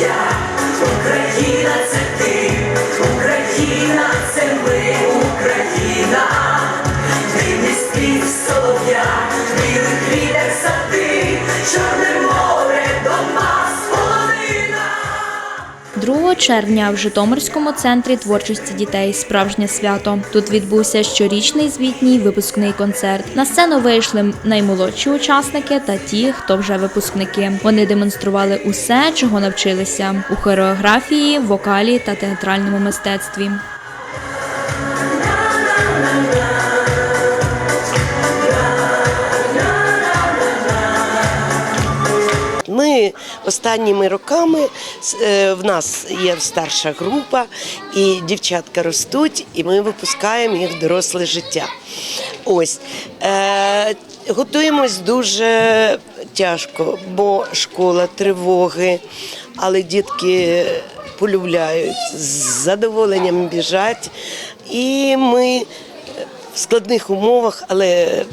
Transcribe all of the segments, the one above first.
я, Україна це ти, Україна це ми, Україна, дивний спів солов'я, квіток сади, 2 червня в Житомирському центрі творчості дітей справжнє свято. Тут відбувся щорічний звітній випускний концерт. На сцену вийшли наймолодші учасники та ті, хто вже випускники. Вони демонстрували усе, чого навчилися у хореографії, вокалі та театральному мистецтві. Останніми роками е, в нас є старша група, і дівчатка ростуть, і ми випускаємо їх в доросле життя. Ось е, готуємось дуже тяжко, бо школа, тривоги, але дітки полюбляють, з задоволенням біжать. І ми в складних умовах, але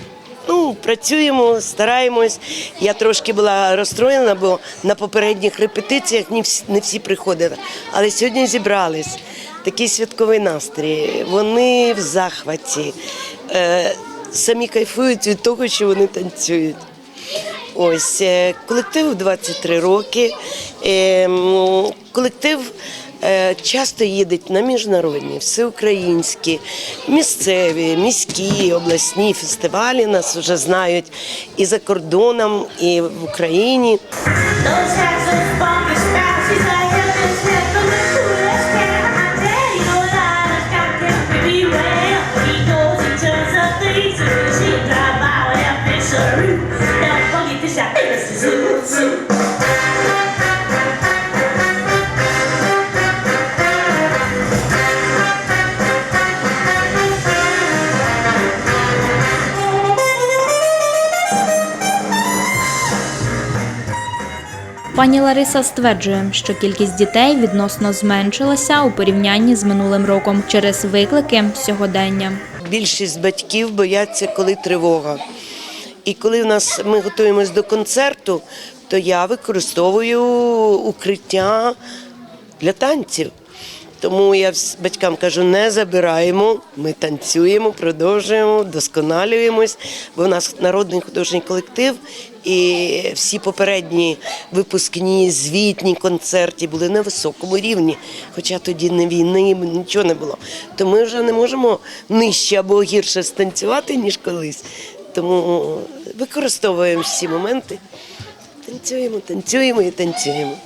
ну, працюємо, стараємось. Я трошки була розстроєна, бо на попередніх репетиціях не всі, не всі приходили. Але сьогодні зібрались. Такий святковий настрій. Вони в захваті. Е, самі кайфують від того, що вони танцюють. Ось колектив колективу 23 роки. Е, Колектив е, часто їдуть на міжнародні, всеукраїнські, місцеві, міські, обласні фестивалі нас вже знають і за кордоном, і в Україні. Пані Лариса стверджує, що кількість дітей відносно зменшилася у порівнянні з минулим роком через виклики сьогодення. Більшість батьків бояться, коли тривога. І коли в нас ми готуємось до концерту, то я використовую укриття для танців. Тому я батькам кажу, не забираємо, ми танцюємо, продовжуємо, вдосконалюємось, бо в нас народний художній колектив, і всі попередні випускні, звітні концерти були на високому рівні. Хоча тоді не війни, нічого не було. То ми вже не можемо нижче або гірше станцювати, ніж колись. Тому використовуємо всі моменти. Танцюємо, танцюємо і танцюємо.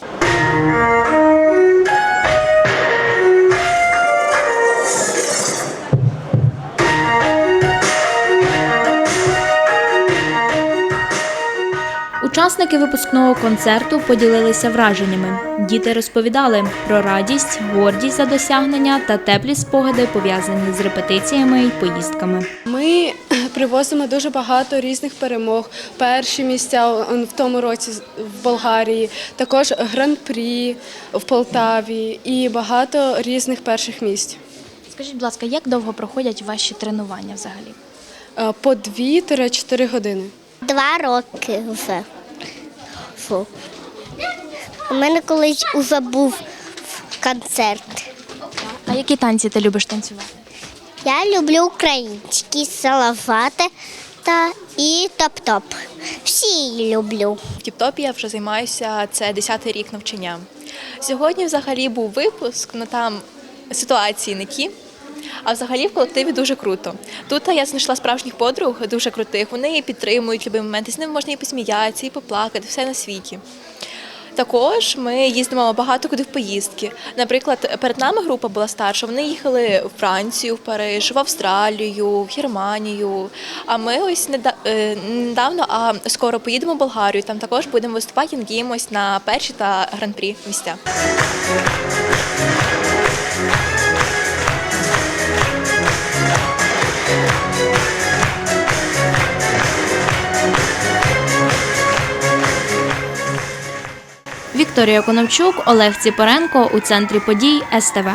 Учасники випускного концерту поділилися враженнями. Діти розповідали про радість, гордість за досягнення та теплі спогади, пов'язані з репетиціями і поїздками. Ми привозимо дуже багато різних перемог. Перші місця в тому році в Болгарії, також гран-прі в Полтаві і багато різних перших місць. Скажіть, будь ласка, як довго проходять ваші тренування взагалі? Е, По 2-4 години. Два роки вже. Фу. У мене колись уже був концерт. А які танці ти любиш танцювати? Я люблю українські салавати та і топ-топ. Всі її люблю. В Тіп-топі я вже займаюся це 10-й рік навчання. Сьогодні взагалі був випуск, ну там ситуації не ті. А взагалі в колективі дуже круто. Тут я знайшла справжніх подруг, дуже крутих. Вони підтримують любі моменти, з ними можна і посміятися, і поплакати, все на світі. Також ми їздимо багато куди в поїздки. Наприклад, перед нами група була старша. Вони їхали в Францію, в Париж, в Австралію, в Германію. А ми ось е, недавно, а скоро поїдемо в Болгарію. Там також будемо виступати надіємось на перші та гран-прі місця. Вікторія Коновчук, Олег Ціпоренко у центрі подій СТВ.